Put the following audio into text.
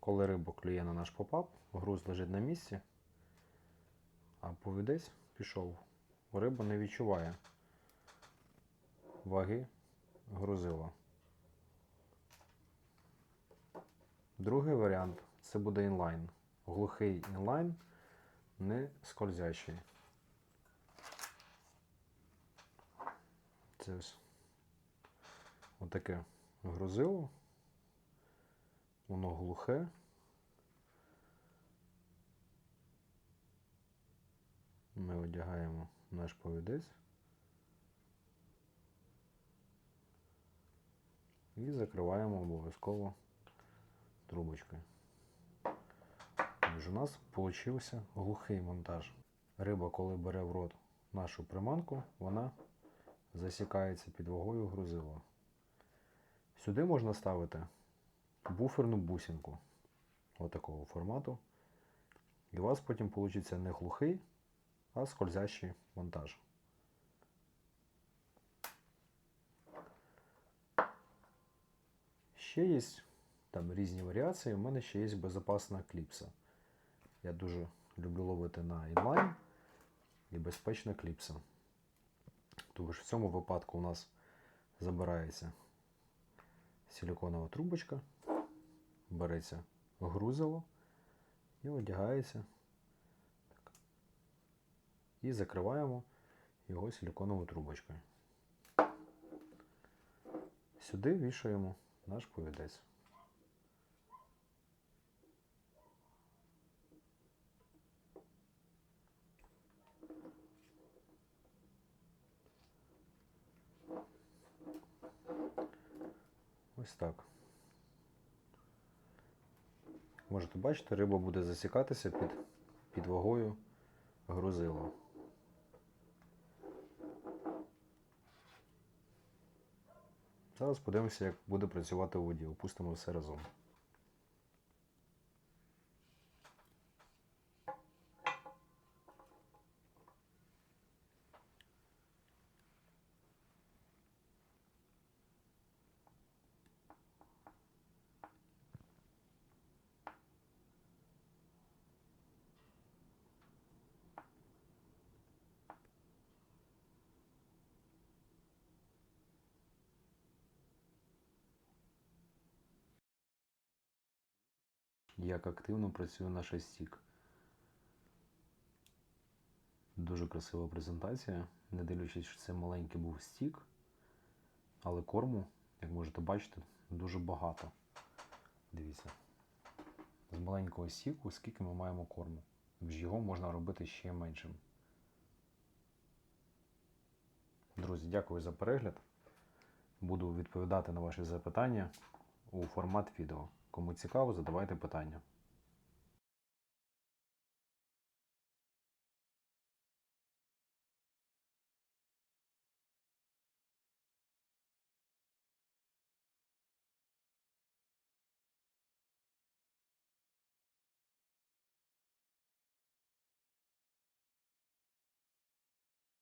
коли риба клює на наш попап, груз лежить на місці, а повідець пішов. Риба не відчуває ваги грузила. Другий варіант це буде інлайн. Глухий інлайн, не скользящий. Це ось отаке грузило. Воно глухе. Ми одягаємо наш повідець і закриваємо обов'язково трубочкою. Отже, у нас вийшов глухий монтаж. Риба, коли бере в рот нашу приманку, вона засікається під вагою грузила. Сюди можна ставити буферну бусинку отакого формату. І у вас потім вийде не глухий, а скользящий монтаж. Ще є там різні варіації. У мене ще є безпечна кліпса. Я дуже люблю ловити на інлайн і безпечна кліпса. Тому що в цьому випадку у нас забирається силиконова трубочка, береться грузило і одягається. Так. І закриваємо його силиконовою трубочкою. Сюди вішаємо наш повідець. Ось так. Можете бачити, риба буде засікатися під, під вагою грузила. Зараз подивимося, як буде працювати у воді. Опустимо все разом. Як активно працює наш стік. Дуже красива презентація, не дивлячись, що це маленький був стік, але корму, як можете бачити, дуже багато. Дивіться. З маленького стіку, скільки ми маємо корму. Його можна робити ще меншим. Друзі, дякую за перегляд. Буду відповідати на ваші запитання у формат відео. Кому цікаво, задавайте питання.